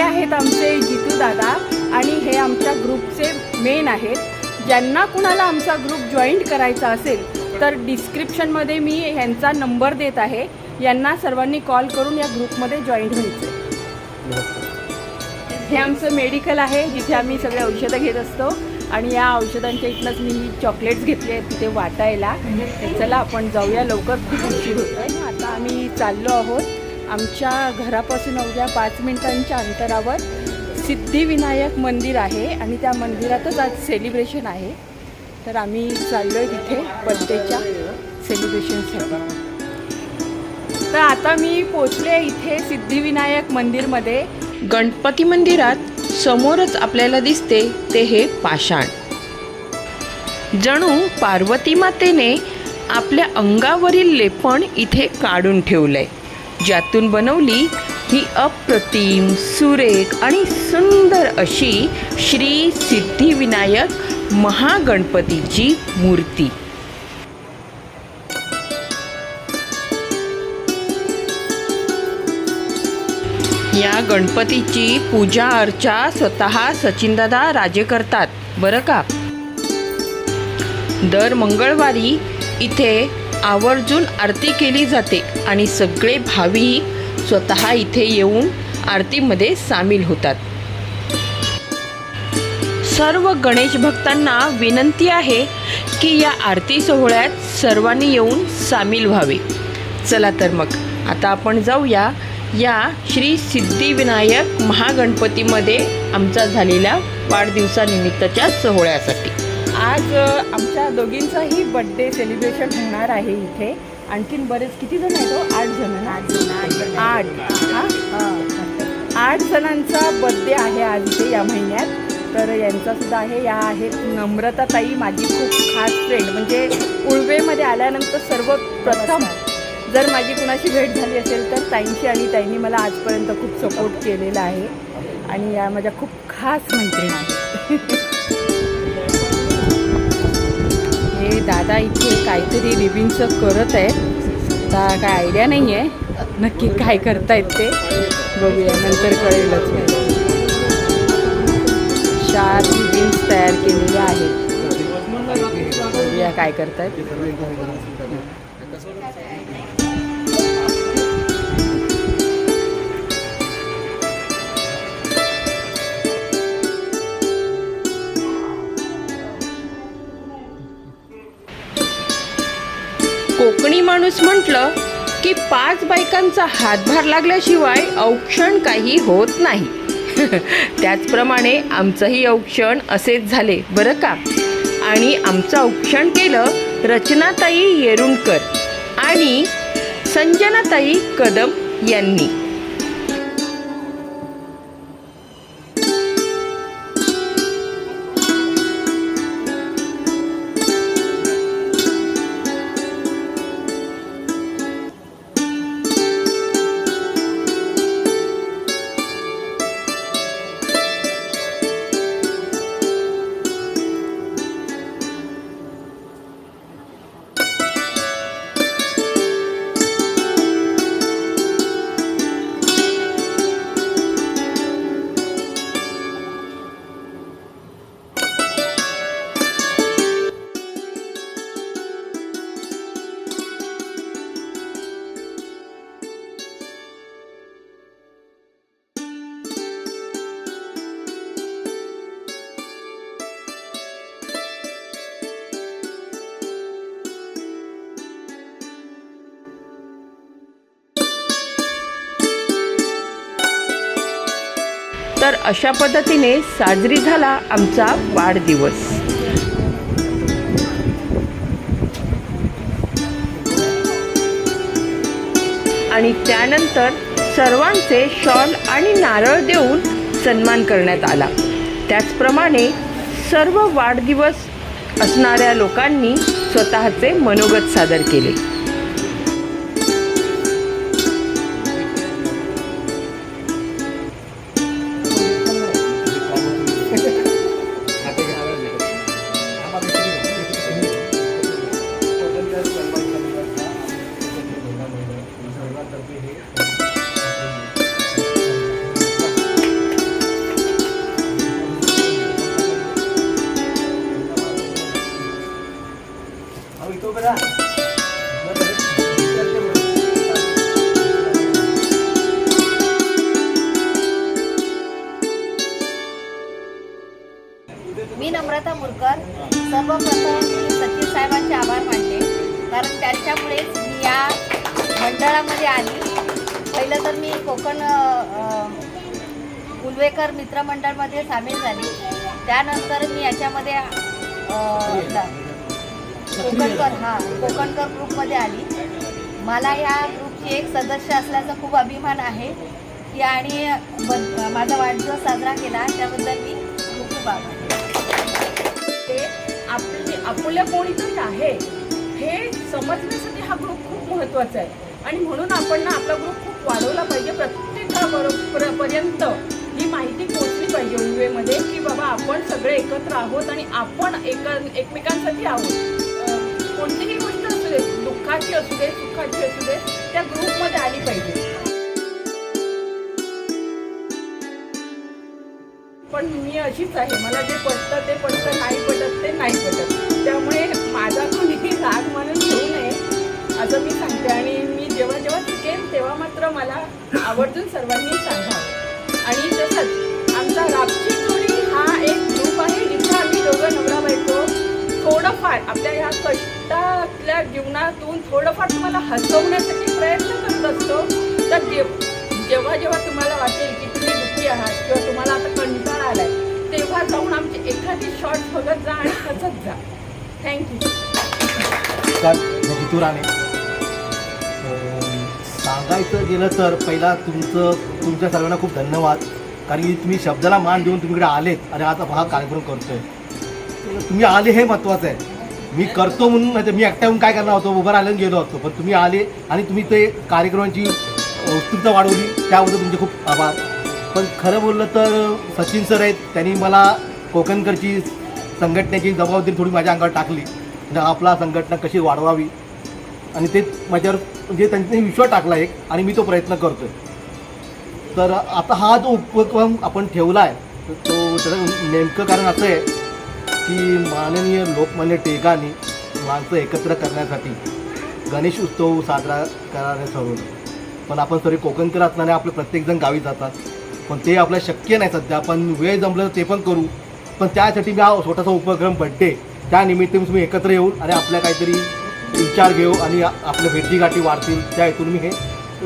आहेत आमचे जितू दादा आणि हे आमच्या ग्रुपचे मेन आहेत. ज्यांना कुणाला आमचा ग्रुप जॉईंट करायचा असेल तर डिस्क्रिप्शनमध्ये मी ह्यांचा नंबर देत आहे. यांना सर्वांनी कॉल करून या ग्रुपमध्ये जॉईंट व्हायचं. हे आमचं मेडिकल आहे जिथे आम्ही सगळे औषधं घेत असतो. आणि या औषधांच्या इथनंच मी चॉकलेट्स घेतले आहेत तिथे वाटायला. चला आपण जाऊया लवकर. खूप उशीर होतो आहे आता आम्ही चाललो आहोत. आमच्या घरापासून अवघ्या पाच मिनिटांच्या अंतरावर सिद्धिविनायक मंदिर आहे आणि त्या मंदिरातच आज सेलिब्रेशन आहे. तर आम्ही चाललो आहे तिथे बर्थडेच्या सेलिब्रेशनसाठी तर आता मी पोचले इथे सिद्धिविनायक मंदिरमध्ये. गणपती मंदिरात समोरच आपल्याला दिसते ते हे पाषाण. जणू पार्वती मातेने आपल्या अंगावरील लेपण इथे काढून ठेवलंय. ज्यातून बनवली ही अप्रतिम सुरेख आणि सुंदर अशी श्री सिद्धिविनायक महागणपतीची मूर्ती. या गणपतीची पूजा अर्चा स्वतः सचिनदादा राजे करतात. बरं का? दर मंगळवारी इथे आवर्जून आरती केली जाते आणि सगळे भावी स्वतः इथे येऊन आरतीमध्ये सामील होतात. सर्व गणेश भक्तांना विनंती आहे की या आरती सोहळ्यात सर्वांनी येऊन सामील व्हावे. चला तर मग आता आपण जाऊया या श्री सिद्धिविनायक महागणपतीमध्ये आमचा झालेल्या वाढदिवसानिमित्तच्या सोहळ्यासाठी. आज आमच्या दोघींचाही बर्थडे सेलिब्रेशन होणार आहे इथे. आणखीन बरेच किती जण आहेत हो? आठ जण ना? आठ हा? आठ जणांचा बर्थडे आहे आज इथे या महिन्यात. तर यांचा सुद्धा आहे. या आहेत नम्रता ताई माझी खूप खास फ्रेंड म्हणजे उळवेमध्ये आल्यानंतर सर्वप्रथम जर माझी कुणाशी भेट झाली असेल तर ताईंशी आणि ताईंनी मला आजपर्यंत खूप सपोर्ट केलेला आहे. आणि या माझ्या खूप खास मैत्रीण आहेत. दादा इथे काहीतरी रिबिनचं करत आहेत. आता काय आयडिया नाही आहे नक्की काय करतायत ते बघूया. नंतर कळेलच चार रिबिन्स तयार केलेले आहेत. बघूया काय करतायत. कोकणी माणूस म्हटलं की पाच बायकांचा हातभार लागल्याशिवाय औक्षण काही होत नाही. त्याचप्रमाणे आमचंही औक्षण असेच झाले बरं का? आणि आमचं औक्षण केलं रचनाताई येरुणकर आणि संजनाताई कदम यांनी. तर अशा पद्धतीने साजरी झाला आमचा वाढदिवस. आणि त्यानंतर सर्वांचे शॉल आणि नारळ देऊन सन्मान करण्यात आला. त्याचप्रमाणे सर्व वाढदिवस असणाऱ्या लोकांनी स्वतःचे मनोगत सादर केले. सामील झाली. त्यानंतर मी याच्यामध्ये कोकणकर हां कोकणकर ग्रुपमध्ये आली. मला या ग्रुपची एक सदस्य असल्याचा खूप अभिमान आहे. की आणि ब- माझा वाढदिवस साजरा केला त्याबद्दल मी खूप खूप आभार ते आपले आपल्या कोणीतरी आहे हे समजण्यासाठी हा ग्रुप खूप महत्त्वाचा आहे. आणि म्हणून आपण ना आपला ग्रुप खूप वाढवला पाहिजे प्रत्येकाबरोबर पर्यंत. ही माहिती पोचली पाहिजे उलवेमध्ये की बाबा आपण सगळे एकत्र आहोत आणि आपण एक एकमेकांसाठी आहोत. कोणतीही गोष्ट असू दे दुःखाची असू दे सुखाची असू दे त्या ग्रुपमध्ये आली पाहिजे. पण मी अशीच आहे मला जे पटतं ते पटतं नाही पटत ते नाही पटत. त्यामुळे माझा कोणीही राग म्हणून घेऊ नये असं मी सांगते. आणि मी जेव्हा जेव्हा शिकेन तेव्हा मात्र मला आवर्जून सर्वांनी सांगा आणि तसंच आमचा रापची चोरी हा एक ग्रुप आहे. जिथे आम्ही दोघं नवरा बायको थोडंफार आपल्या ह्या कष्टातल्या जीवनातून थोडंफार तुम्हाला हसवण्यासाठी प्रयत्न करत असतो. तर जे जेव्हा जेव्हा तुम्हाला वाटेल की तुम्ही दुःखी आहात किंवा तुम्हाला आता कंटाळा आलाय तेव्हा जाऊन आमची एखादी शॉर्ट बघत जा आणि हसत जा. थँक्यू राणे सांगायचं गेलं तर पहिला तुमचं तुमच्या सर्वांना खूप धन्यवाद. कारण की तुम्ही शब्दाला मान देऊन तुम्हीकडे आलेत आणि आता हा कार्यक्रम करतोय. तुम्ही आले हे महत्त्वाचं आहे. मी करतो म्हणून म्हणजे मी एकट्याहून काय करणार होतो? उभं राहिलं गेलो असतो पण तुम्ही आले आणि तुम्ही ते कार्यक्रमाची उत्सुकता वाढवली. त्याबद्दल तुमचे खूप आभार. पण खरं बोललं तर सचिन सर आहेत त्यांनी मला कोकणकरची संघटनेची जबाबदारी थोडी माझ्या अंगावर टाकली. म्हणजे आपला संघटना कशी वाढवावी? आणि ते माझ्यावर म्हणजे त्यांनी विश्वास टाकला एक आणि मी तो प्रयत्न करतो आहे तर आता हा जो उपक्रम आपण ठेवला आहे तो त्याचं नेमकं कारण असं आहे की माननीय लोकमान्य टिळकांनी माणसं एकत्र करण्यासाठी गणेश उत्सव साजरा करायला ठरवलं. पण आपण सर्व कोकणकर असणारे आपले प्रत्येकजण गावी जातात. पण ते आपल्याला शक्य नाही सध्या. पण वेळ जमलं ते पण करू. पण त्यासाठी मी हा छोटासा उपक्रम बड्डे त्यानिमित्त तुम्ही एकत्र येऊन आणि आपल्या काहीतरी विचार घेऊ आणि आपल्या भेटीगाठी वाढतील. त्या हेतून मी हे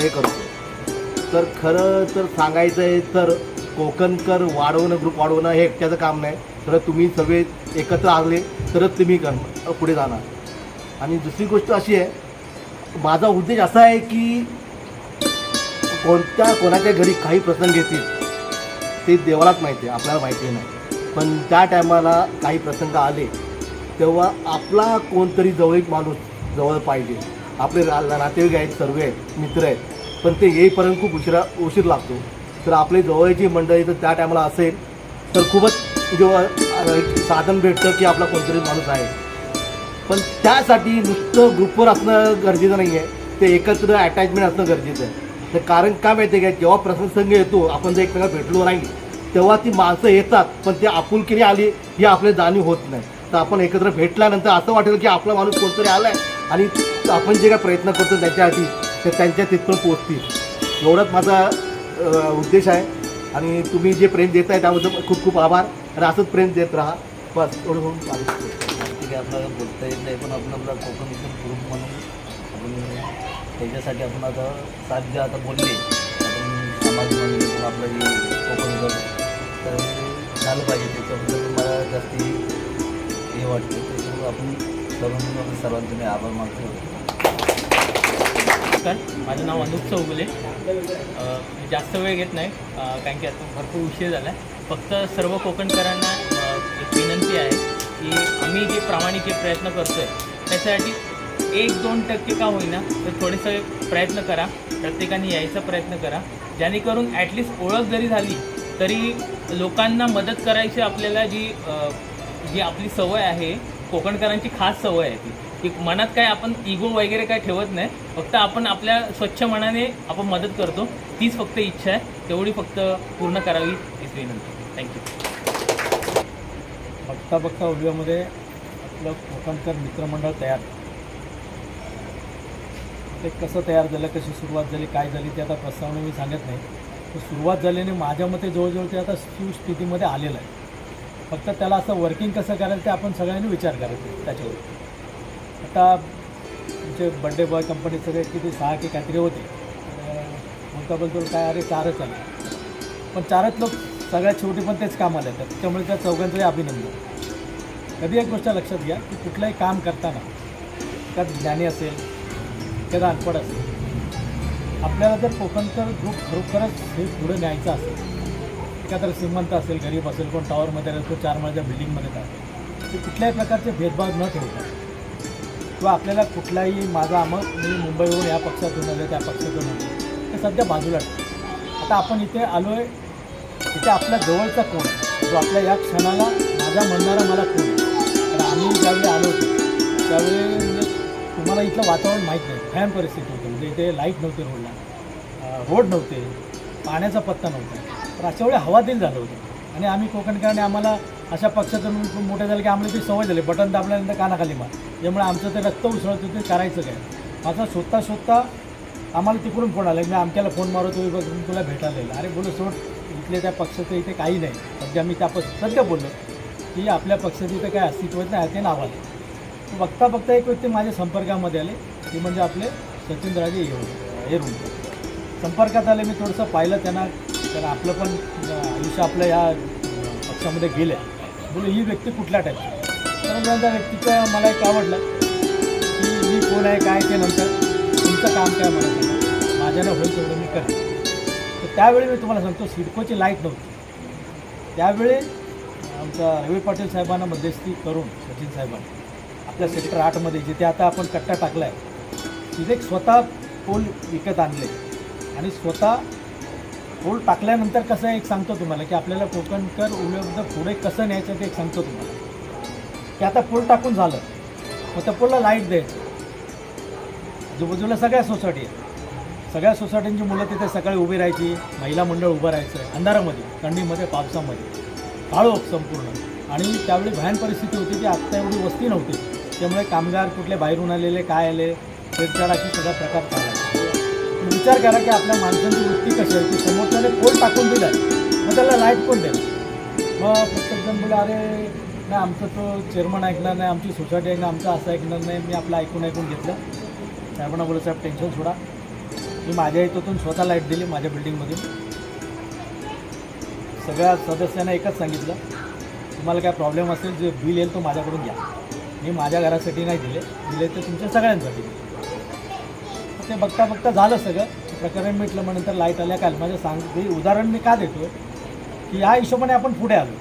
हे करतो तर खरं तर सांगायचं आहे तर कोकणकर वाढवणं ग्रुप वाढवणं हे एकट्याचं काम नाही. तर तुम्ही सगळे एकत्र आले तरच तुम्ही कर पुढे जाणार. आणि दुसरी गोष्ट अशी आहे माझा उद्देश असा आहे की कोणत्या कोणाच्या घरी काही प्रसंग येतील ते देवालाच माहिती आहे आपल्याला माहिती नाही. पण त्या टायमाला काही प्रसंग आले तेव्हा आपला कोणतरी जवळीक माणूस जवळ पाहिजे. आपले नातेवाईक आहेत सर्व आहेत मित्र आहेत. पण ते येईपर्यंत खूप उशिरा उशीर लागतो. तर आपले जवळची मंडळी जर त्या टायमाला असेल तर खूपच जेव्हा एक साधन भेटतं की आपला कोणतरी माणूस आहे. पण त्यासाठी नुसतं ग्रुपवर असणं गरजेचं नाही आहे ते एकत्र अटॅचमेंट असणं गरजेचं आहे. तर कारण काय माहिती आहे का जेव्हा प्रसंग येतो आपण जर एकमेकांना भेटलो नाही तेव्हा ती माणसं येतात पण ते आपुलकीने आली ही आपल्याला जाणीव होत नाही. तर आपण एकत्र भेटल्यानंतर असं वाटेल की आपला माणूस कोणतरी आला आहे आणि आपण जे काय प्रयत्न करतो त्याच्यासाठी तर त्यांच्या तिथपर्यंत पोचतील एवढंच माझा उद्देश आहे. आणि तुम्ही जे प्रेम देत आहे त्याबद्दल खूप खूप आभार. आणि असंच प्रेम देत राहा. बस एवढं होऊन माझं ठीक आहे आपल्याला बोलता येत नाही पण आपण आपला कोकण मिशन ग्रुप म्हणून आपण त्याच्यासाठी आपण आता साथ द्या आता बोलले आपण समाज म्हणून आपलं जे कोकण कर तर झालं पाहिजे त्याच्याबद्दल मला जास्ती हे वाटतं. त्याच्यामुळे आपण करून सर्वांचे मी आभार मानतो. नमस्कार. माझं नाव अनुप चौगुले. जास्त वेळ घेत नाही कारण की आता भरपूर उशीर झाला आहे फक्त सर्व कोकणकरांना एक विनंती आहे की आम्ही जे प्रामाणिक हे प्रयत्न करतो आहे त्याच्यासाठी एक दोन टक्के का होईना तर थोडेसे प्रयत्न करा. प्रत्येकाने यायचा प्रयत्न करा. जेणेकरून ॲटलिस्ट ओळख जरी झाली तरी लोकांना मदत करायची आपल्याला जी जी आपली सवय आहे कोकणकरांची खास सवय आहे ती. की मनात काय आपण इगो वगैरे काय ठेवत नाही फक्त आपण आपल्या स्वच्छ मनाने आपण मदत करतो. तीच फक्त इच्छा आहे. तेवढी फक्त पूर्ण करावी हीच विनंती. थँक्यू बघता बघता उद्यामध्ये आपलं कोकणकर मित्रमंडळ तयार. ते कसं तयार झालं कशी सुरुवात झाली काय झाली ते आता प्रस्तावने मी सांगत नाही. तर सुरुवात झाल्याने माझ्या मते जवळजवळ ते आता सुस्थितीमध्ये आलेलं आहे. फक्त त्याला असं वर्किंग कसं करायचं ते आपण सगळ्यांनी विचार करायचा त्याच्यावर. आता तुमचे बड्डे बॉय कंपनी सगळे किती सहा की काहीतरी होते. बोलता बोलतो काय अरे चारच आले. पण चारच लोक सगळ्यात शेवटी पण तेच कामाला येतात. त्यामुळे त्या चौघांचंही अभिनंदन. कधी एक गोष्ट लक्षात घ्या की कुठलंही काम करताना त्यात ज्ञानी असेल त्यात अनपड असेल आपल्याला जर कोकणकर ग्रुप खरोखरच हे पुढे न्यायचं असेल एखादा श्रीमंत असेल गरीब असेल कोण टॉवरमध्ये राहतो चार मजल्या बिल्डिंगमध्ये राहतो ते कुठल्याही प्रकारचे भेदभाव न ठेवतात किंवा आपल्याला कुठलाही माझा अमक मी मुंबईवरून या पक्षातून आलो त्या पक्षातून आलो ते सध्या बाजूला आता आपण इथे आलो आहे इथे आपल्या जवळचा कोण जो आपल्या या क्षणाला माझा म्हणणारा मला कोण तर आम्ही ज्यावेळी आलो होतो त्यावेळी म्हणजे तुम्हाला इथलं वातावरण माहीत नाही. भयान परिस्थिती होती. म्हणजे इथे लाइट नव्हती रोडला. रोड नव्हते. पाण्याचा पत्ता नव्हता. तर अशा वेळी हवादिल झालं होतं. आणि आम्ही कोकणकरांनी आम्हाला अशा पक्षातून मोठे झाले की आम्हाला ती सवय झाली. बटन दाबल्यानंतर कानाखाली मार. त्यामुळे आमचं ते रक्त उसळत ते करायचं काय? आता स्वतः स्वतः आम्हाला तिकडून फोन आला. मी आमच्याला फोन मारतो बघ तुला भेटायला येईल अरे बोलो सोड इथले त्या पक्षाचं इथे काही नाही. सध्या मी त्या पक्ष सध्या बोललो की आपल्या पक्षाचं इथे काय अस्तित्वात नाही ते नाव आले. बघता बघता एक व्यक्ती माझ्या संपर्कामध्ये आले. ते म्हणजे आपले सचिनराजे येऊन येरून संपर्कात आले मी थोडंसं पाहिलं त्यांना. तर आपलं पण आयुष्य आपलं या पक्षामध्ये गेलं बोलू ही व्यक्ती कुठल्या टाईप तर त्या व्यक्तीचं मला एक आवडलं की मी कोण आहे काय ते नंतर तुमचं काम काय मला माझ्यानं होईल तेवढं मी करेन तर त्यावेळी मी तुम्हाला सांगतो सिडकोची लाइट नव्हती. त्यावेळी आमच्या रवी पाटील साहेबांना मध्यस्थी करून सचिन साहेबांना आपल्या सेक्टर आठमध्ये जिथे आता आपण कट्टा टाकला आहे तिथे एक स्वतः पोल विकत आणले. आणि स्वतः पूल टाकल्यानंतर कसं आहे एक सांगतो तुम्हाला की आपल्याला कोकणकर उपलब्ध पुढे कसं न्यायचं ते एक सांगतो तुम्हाला. की आता पूल टाकून झालं मग त्या पूलला लाइट द्यायचं. आजूबाजूला सगळ्या सोसायटी आहेत. सगळ्या सोसायटींची मुलं तिथे सकाळी उभी राहायची महिला मंडळ उभं राहायचं अंधारामध्ये थंडीमध्ये पावसामध्ये. काळोख संपूर्ण. आणि त्यावेळी भयान परिस्थिती होती की आत्ता एवढी वस्ती नव्हती. त्यामुळे कामगार कुठले बाहेरून आलेले काय आले छेडछाडाचे सगळा प्रकार चालला विचार करा की आपल्या माणसांची वृत्ती कशी आहे? की समोरच्याने फोन टाकून दिला मग त्याला लाइट कोण द्या मग प्रत्येकजण बोला अरे नाही आमचं तो चेअरमन ऐकणार नाही आमची सोसायटी ऐकणार आमचं असं ऐकणार नाही मी आपलं ऐकून ऐकून घेतलं. साहेबांना बोला साहेब टेन्शन सोडा. मी माझ्या इथून स्वतः लाइट दिली माझ्या बिल्डिंगमधून सगळ्या सदस्यांना एकच सांगितलं तुम्हाला काय प्रॉब्लेम असेल जे बिल येईल तो माझ्याकडून घ्या. मी माझ्या घरासाठी नाही दिले दिले ते तुमच्या सगळ्यांसाठी. दिले ते बघता बघता झालं सगळं. प्रकरण मिटलं मग नंतर लाइट आल्या. काल माझं सांग हे उदाहरण मी का देतो? की या हिशोबाने आपण पुढे आलो.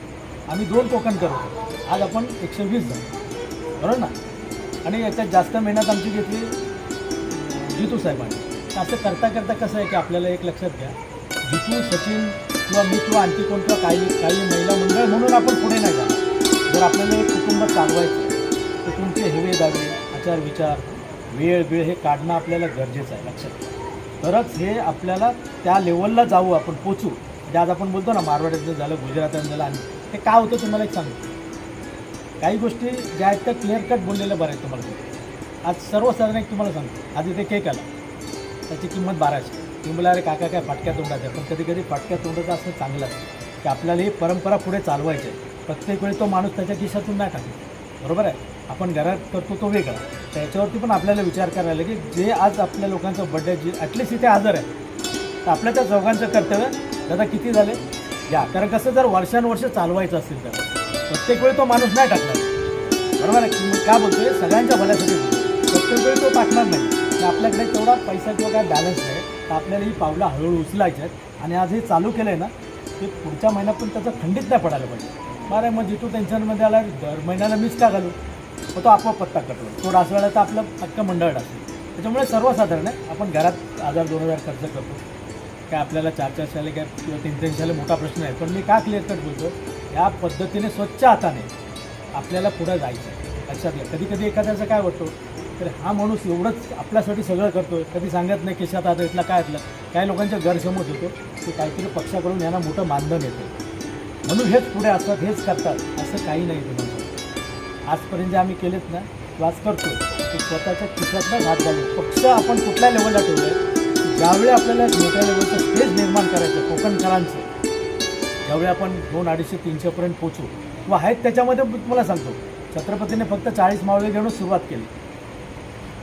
आम्ही दोन कोकण करतो आज आपण एकशे वीस जण. बरोबर ना? आणि याच्यात जास्त मेहनत आमची घेतली जितू साहेबांनी. तर असं करता करता कसं आहे की आपल्याला एक लक्षात घ्या. जितू सचिन किंवा मी किंवा आणखी कोण किंवा काही काही महिला मंडळ म्हणून आपण पुढे नाही जाणार. जर आपल्याला एक कुटुंब चालवायचं तर तुमचे हेवे दावे आचार विचार वेळ वेळ हे काढणं आपल्याला गरजेचं आहे लक्षात तरच हे आपल्याला त्या लेवलला जाऊ आपण पोचू. म्हणजे आज आपण बोलतो ना मारवाड्याचं झालं गुजराताचं झालं आणि ते काय होतं तुम्हाला एक सांगतो. काही गोष्टी ज्या आहेत त्या क्लिअर कट बोललेल्या बऱ्या आहेत तुम्हाला. आज सर्वसाधारण एक तुम्हाला सांगतो. आज इथे केक आला. त्याची किंमत बाराशे. तुम्ही बोला अरे काका काय फाटक्या तोंडाचं आहे? पण कधी कधी फाटक्या तोंडाचं असं चांगलं असतं. की आपल्याला ही परंपरा पुढे चालवायची आहे. प्रत्येक वेळी तो माणूस त्याच्या खिशातून नाही टाकतो. बरोबर आहे? आपण घरात करतो तो वेगळा. त्याच्यावरती पण आपल्याला विचार करायला की जे आज आपल्या लोकांचं बड्डे जे ॲटलिस्ट इथे हजर आहे तर आपल्या त्या चौघांचं कर्तव्य दादा किती झाले? या कारण कसं जर वर्षानुवर्ष चालवायचं असेल तर प्रत्येक वेळी तो माणूस नाही टाकणार. बरोबर आहे? की मी का बोलतोय? सगळ्यांच्या भल्यासाठी प्रत्येक वेळी तो टाकणार नाही. तर आपल्याकडे तेवढा पैसा किंवा काय बॅलन्स नाही तर आपल्याला ही पावलं हळूहळू उचलायची आहेत. आणि आज हे चालू केलं आहे ना ते पुढच्या महिन्यात पण त्याचं खंडित नाही पडायला पाहिजे. बरं मग जिथू टेन्शनमध्ये आला दर महिन्याला मीच का घालू? मग तो आपोआप पत्ता कटलो तो डासवायला तर आपलं अख्खं मंडळ डासलं त्याच्यामुळे सर्वसाधारण आहे आपण घरात हजार दोन हजार खर्च करतो. काय आपल्याला चार चार शाले काय किंवा तीन तीन शाले मोठा प्रश्न आहे पण मी का क्लिअर कट बोलतो या पद्धतीने स्वच्छ हाताने आपल्याला पुढं जायचं आहे. लक्षात घ्या. कधी कधी एखाद्याचं काय वाटतो तर हा माणूस एवढंच आपल्यासाठी सगळं करतो कधी सांगत नाही केशात आता इथला काय इथलं. काही लोकांच्या गैरसमज होतो की काहीतरी पक्षाकडून यांना मोठं मानधन येतं. म्हणून हेच पुढे असतात हेच करतात असं काही नाही. तुम्हाला आजपर्यंत जे आम्ही केलेत ना वाच करतो. की स्वतःच्या खिशातनं घात घालून पक्ष आपण कुठल्या लेवलला ठेवलं आहे ज्यावेळी आपल्याला मोठ्या लेवलचं स्टेज निर्माण करायचं कोकणकरांचं ज्यावेळी आपण दोन अडीचशे तीनशेपर्यंत पोचू किंवा आहेत त्याच्यामध्ये तुम्हाला सांगतो. छत्रपतीने फक्त चाळीस मावळे घेऊन सुरुवात केली.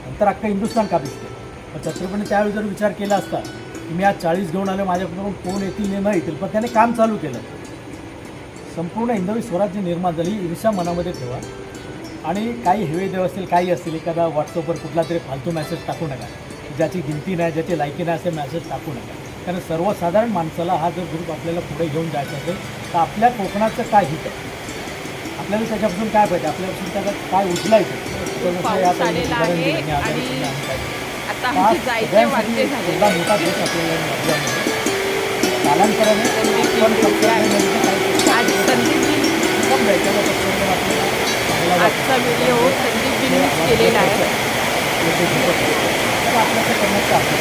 नंतर अख्खं हिंदुस्थान काबीज केलं. पण छत्रपतीने त्यावेळी जर विचार केला असता की मी आज चाळीस घेऊन आलो माझ्याकडून कोण येतील न येतील पण त्याने काम चालू केलं. संपूर्ण हिंदवी स्वराज्य निर्माण झाली. ईर्षा मनामध्ये ठेवा. आणि काही हेवे देव असतील काही असतील एखादा व्हॉट्सअपवर कुठला तरी फालतू मेसेज टाकू नका. ज्याची गिनती नाही ज्याची लायकी नाही असे मेसेज टाकू नका. कारण सर्वसाधारण माणसाला हा जर ग्रुप आपल्याला पुढे घेऊन जायचा असेल तर आपल्या कोकणाचं काय हित आहे? आपल्याला त्याच्यापासून काय पाहिजे? आपल्यापासून त्याला काय उचलायचं मोठा आजचा व्हिडिओ संदीपजींनीच केलेला आहे आहे.